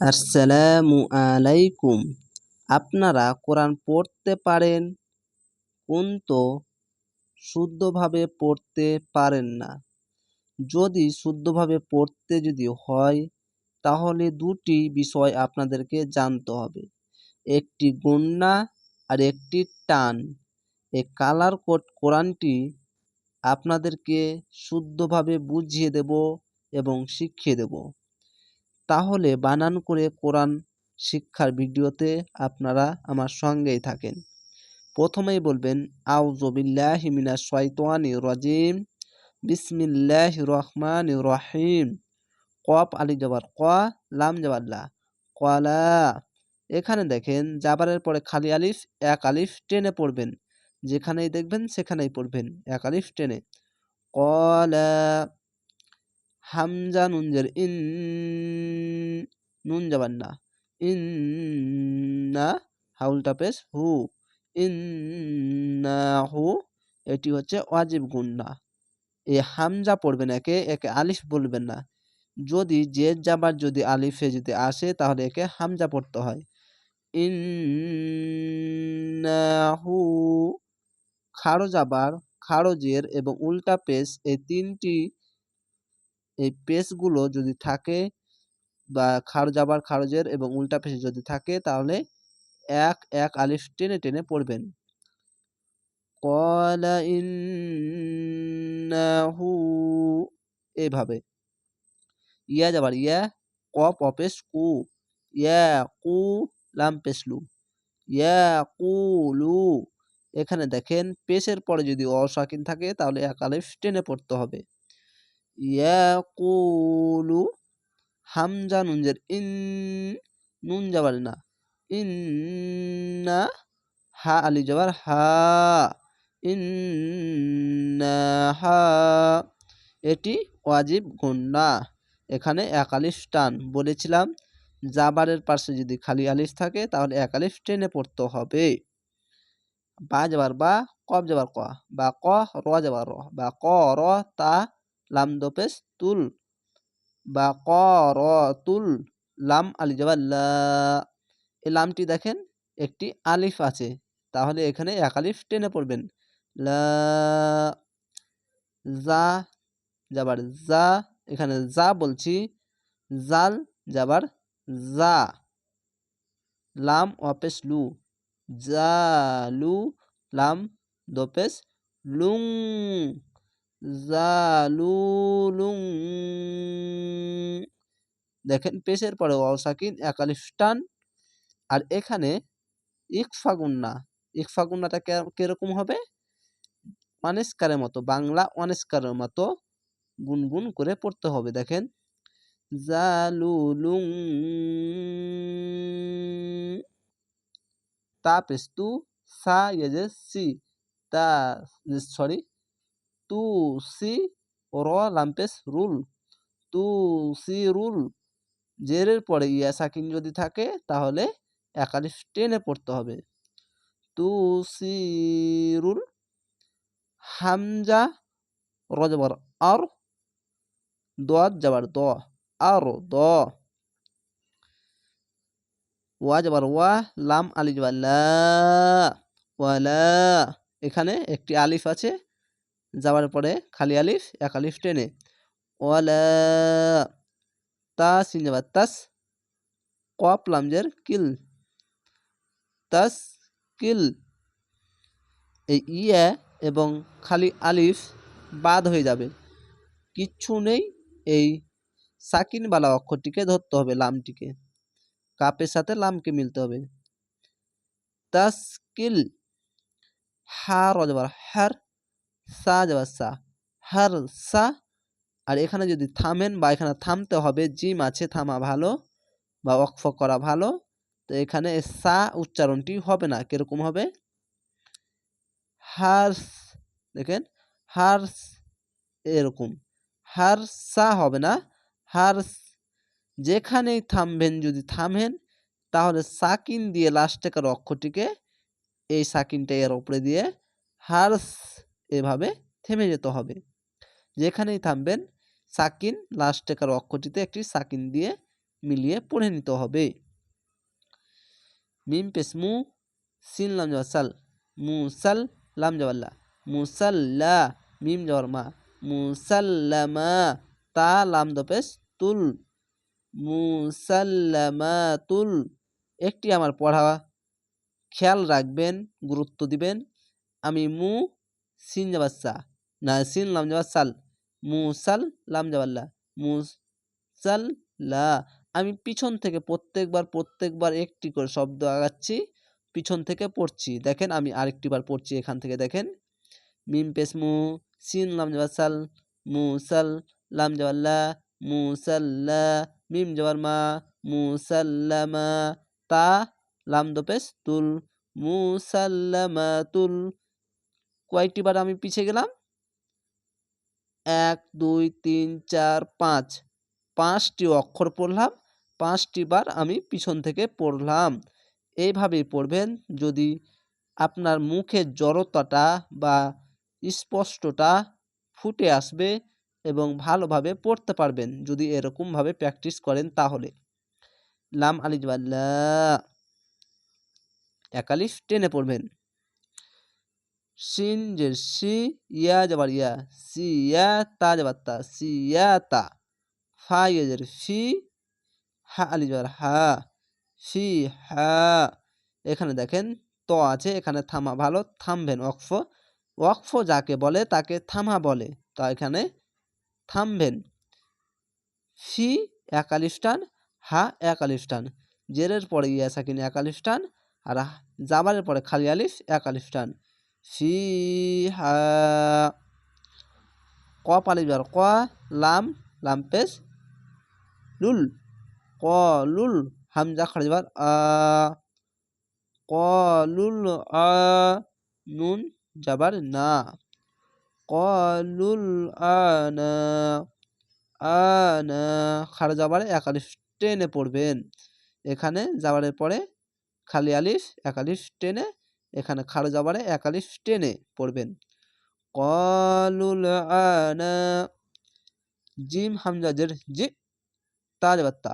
আসসালামু আলাইকুম। আপনারা কোরআন পড়তে পারেন, কিন্তু শুদ্ধভাবে পড়তে পারেন না। যদি শুদ্ধভাবে পড়তে যদি হয়, তাহলে দুটি বিষয় আপনাদেরকে জানতে হবে। একটি গন্যা আর একটি টান। এই কালার কোড কোরআনটি আপনাদেরকে শুদ্ধভাবে বুঝিয়ে দেব এবং শিখিয়ে দেব। তাহলে বানান করে কোরআন শিক্ষার ভিডিওতে আপনারা আমার সঙ্গেই থাকেন। প্রথমেই বলবেন আউজবিল্লাহ মিনা শয়তানি রাজিম। বিসমিল্লাহ রহমান রহিম। কপ আলি জবার ক, লাম জবাল্লা কলা। এখানে দেখেন, জাবারের পরে খালি আলিফ, এক আলিফ টেনে পড়বেন। যেখানেই দেখবেন, সেখানেই পড়বেন, এক আলিফ টেনে। কলা। হামজা নুনজের ইন, নুন যাবার না। ইন না হাউলটা পেশ হু। ইন্না হু, এটি হচ্ছে ওয়াজিব গুন্না এই হামজা পড়বেন একে একে আলিফ বলবেন না। যদি যে যাবার যদি আলিফে যদি আসে, তাহলে একে হামজা পড়তে হয়। ইন ইন্নাহু খাড়ো যাবার খাড়ো এবং উল্টা পেশ, এই তিনটি এই পেশগুলো যদি থাকে বা খাড় যাবার খারজের এবং উল্টা পেশে যদি থাকে, তাহলে এক এক আলিফ টেনে টেনে পড়বেন। কলা এভাবে। ইয়া যাবার ইয়া ক পপেশ কু, ইয়া কু লাম পেশলু ইয়া কুলু এখানে দেখেন পেশের পরে যদি অসাকিন থাকে, তাহলে এক আলিফ টেনে পড়তে হবে। ইয়াকুলু হামজা নুনজের ইন নুন যাবার না ইন্না হা আলি যাবার হা ইন্না হা এটি ওয়াজিব গুন্না এখানে এক আলিফ টান। বলেছিলাম, জাবারের পাশে যদি খালি আলিফ থাকে, তাহলে এক আলিফ টেনে পড়তে হবে। বা যাবার বা কব যাবার ক। বা ক, র যাবার র। বা ক, র, তা লাম দোপেশ তুল বা ক র তুল লাম আলি যাবার লা এই লামটি দেখেন, একটি আলিফ আছে। তাহলে এখানে এক আলিফ টেনে পড়বেন। লা যা যাবার যা এখানে যা বলছি। জাল, যাবার যা লাম অপেশ লু জালু লাম দোপেশ লুং জালুলুং দেখেন, পেশের পরে অসাকিন একালিফ টান। আর এখানে ইকফা গুন্না ইকফা গুন্নাটা কীরকম হবে? অনেস্কারের মতো। বাংলা অনেস্কারের মতো গুনগুন করে পড়তে হবে, দেখেন। জালুলুং তা পেস্তু সা সি তা, সরি। তু সি র লাম্পেস রুল তু সি রুল জেরের পরে ইয়া সাকিন যদি থাকে তাহলে একালিফ টেনে পড়তে হবে তু সি রুল হামজা রজবর আর দোয়াত যাবার দ আর দ ওয়া যাবার ওয়া লাম আলি যাবার লা ওয়ালা এখানে একটি আলিফ আছে যাওয়ার পরে খালি আলিফ, এক আলিফ টেনে, ওয়ালা তাস কপ লামজের কিল, তাস কিল, এই ইয়া এবং খালি আলিফ বাদ হয়ে যাবে। কিচ্ছু নেই এই সাকিনবালা অক্ষরটিকে ধরতে হবে লামটিকে। কাপের সাথে লামকে মিলতে হবে। তাস্কিল হার রজবার, হার সা যাবার সা। হার সা। আর এখানে যদি থামেন বা এখানে থামতে হবে, জিম আছে, থামা ভালো বা অক্ফ করা ভালো। তো এখানে সা উচ্চারণটি হবে না, কীরকম হবে? হার্স দেখেন হার্স এরকম। হার সা হবে না, হার যেখানেই থামবেন, যদি থামেন, তাহলে সাকিন দিয়ে লাস্টেকার অক্ষরটিকে, এই সাকিনটা এর উপরে দিয়ে হার্স এভাবে থেমে যেতে হবে। যেখানেই থামবেন, সাকিন লাস্ট লাস্টেকার অক্ষরটিতে একটি সাকিন দিয়ে মিলিয়ে পড়ে নিতে হবে। মিম পেস মু, সিন লাম যাওয়া সাল মুসাল লাম যাওয়াল্লা মুসাল্লা মিম যাওয়ার মা মুসাল্লামা তা লাম দপেস তুল মুসাল্লামাতুল একটি আমার পড়া, খেয়াল রাখবেন, গুরুত্ব দিবেন, আমি মু সিন যাবাসা না সিন লাম যাবার সাল মুসাল লাম যাবাল্লা মুসাল্লা আমি পিছন থেকে প্রত্যেকবার প্রত্যেকবার একটি করে শব্দ আগাচ্ছি, পিছন থেকে পড়ছি। দেখেন, আমি আরেকটি বার পড়ছি এখান থেকে, দেখেন। মিম পেস মু সিন লাম যাবার সাল মুসাল লাম যাবাল্লা মুসাল্লা মিম যাবার মা মুসাল্লামা তা লাম দোপেস তুল মুসাল্লামাতুল কয়েকটি বার আমি পিছিয়ে গেলাম। এক, দুই, তিন, চার, পাঁচ। পাঁচটি অক্ষর পড়লাম, পাঁচটি বার আমি পিছন থেকে পড়লাম। এইভাবেই পড়বেন। যদি আপনার মুখের জড়তাটা বা স্পষ্টটা ফুটে আসবে এবং ভালোভাবে পড়তে পারবেন, যদি এরকমভাবে প্র্যাকটিস করেন তাহলে। লাম আলিজবাল্লা একালিফ টেনে পড়বেন। শিন যে সি ইয়া যাবার ইয়া সি ইয়া তা যাবার তা সি ইয়া তা ফা ইয়েজের ফি হা আলি যাবার হা ফি হা এখানে দেখেন ত আছে এখানে থামা ভালো থামবেন অক্ফ ওয়াকফ যাকে বলে তাকে থামা বলে তা এখানে থামবেন ফি এক আলিফটান হা এক জেরের পরে ইয়া সাকিন এক আলিফটান আর জাবারের পরে খালি আলিফ এক আলিফটান ফি হা ক পালিবার ক লাম লাম পেস লুল ক লুল হামজা খাড়িবার আ ক লুল আ নুন যাবার না কলুল আনা আনা খাড়া যাবারে এক আলিফ টেনে পড়বেন। এখানে যাবারের পরে খালি আলিফ এক আলিফ টেনে এখানে খাড়া যাবারে এক আলিফ টেনে পড়বেন। কলুল আনা জিম হামজাজের জি তা যাবার তা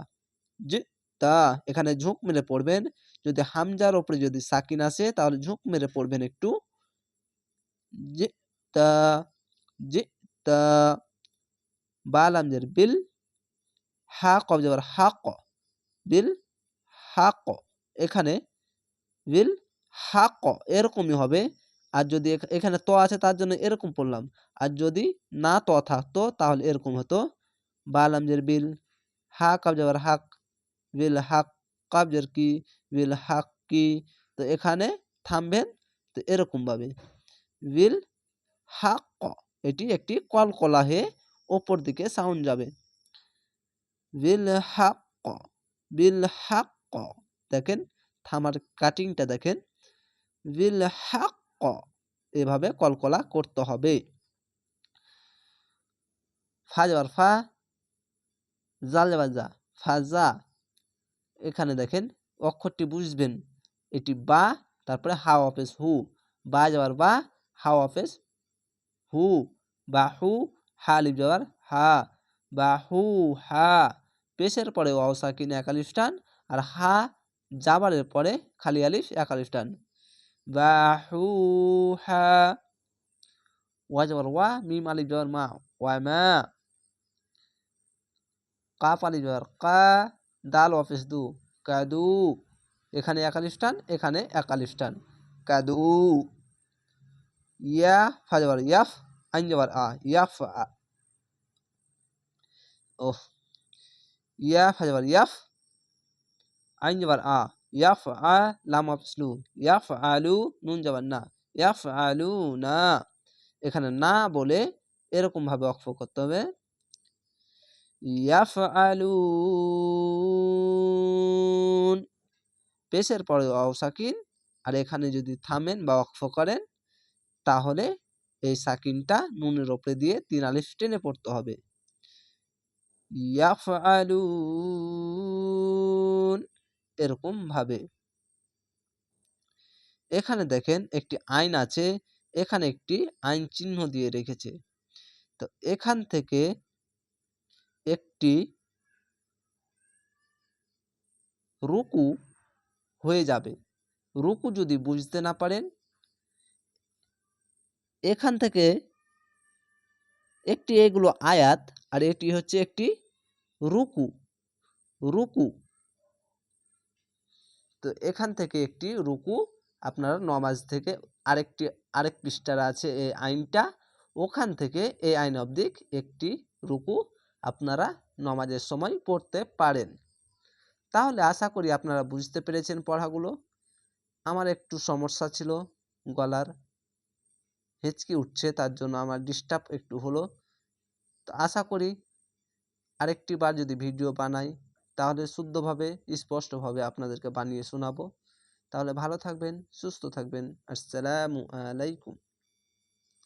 জি, তা। এখানে ঝুঁক মেরে পড়বেন। যদি হামজার ওপরে যদি সাকিন আসে, তাহলে ঝুঁক মেরে পড়বেন একটু। জি, তা জি, তা। বালামদের বিল হা কব যাবার হাক, বিল হাক। এখানে বিল হাক এরকমই হবে। আর যদি এখানে ত আছে, তার জন্য এরকম পড়লাম। আর যদি না ত থাকতো, তাহলে এরকম হতো। বালামজের বিল হা কাব যাবার হাক, বিল হাক কাবজের কি, বিল হাক কি, তো এখানে থামবেন, তো এরকমভাবে। বিল হাক ক এটি একটি কলকলা হয়ে ওপর দিকে সাউন্ড যাবে। বিল হাক ক বিল হাক ক দেখেন, থামার কাটিংটা দেখেন। বিল হাক এভাবে কলকলা করতে হবে। ফা ফা জাল যা ফাজা এখানে দেখেন অক্ষরটি বুঝবেন। এটি বা, তারপরে হাও অফেস হু। বা যাবার বা, হাও অফেস হু। বা হু, হা লিপ যাবার হা। বা হু, হা। পেশের পরে ওয়াও সাকিন এক আলিফ টান আর হা, জাবারের পরে খালি আলিফ এক আলিফ টান। বা হু হা ওয়া যাবার ওয়া মিম আলিফ যাবার মা ওয়া মা কাপ আলিফ যাবার কা দাল অফিস দু কাদু এখানে এক আলিফ টান, এখানে এক আলিফ টান। কাদু ইয়া ফা যাবার ইয়াফ আইন যাবার আ ইয়াফ ওহ ইয়া ফা যাবার ইয়াফ আইন আ ইয়াফ লাম ইয়াফ আলু নুন যাবার না ইয়াফ আলু না এখানে না বলে এরকম ভাবে অক্ষ করতে হবে। ইয়াফ আলু পেশের পরে অসাকিন আর এখানে যদি থামেন বা অক্ষ করেন তাহলে এই সাকিনটা নুনের ওপরে দিয়ে তিন আলিফ টেনে পড়তে হবে। ইয়াফআলুন এরকম ভাবে। এখানে দেখেন একটি আইন আছে, এখানে একটি আইন চিহ্ন দিয়ে রেখেছে। তো এখান থেকে একটি রুকু হয়ে যাবে। রুকু যদি বুঝতে না পারেন, এখান থেকে একটি এগুলো আয়াত আর এটি হচ্ছে একটি রুকু। রুকু তো এখান থেকে একটি রুকু, আপনারা নমাজ থেকে আরেকটি, আরেক পৃষ্ঠার আছে এই আইনটা, ওখান থেকে এই আইন অবধিক একটি রুকু আপনারা নমাজের সময় পড়তে পারেন। তাহলে আশা করি আপনারা বুঝতে পেরেছেন পড়াগুলো। আমার একটু সমস্যা ছিল গলার, হেঁচকি উঠছে তার জন্য আমার ডিস্টার্ব একটু হলো। তো আশা করি আরেকটি বার যদি ভিডিও বানাই তাহলে শুদ্ধভাবে স্পষ্টভাবে আপনাদেরকে বানিয়ে শোনাবো। তাহলে ভালো থাকবেন সুস্থ থাকবেন। আসসালামু আলাইকুম।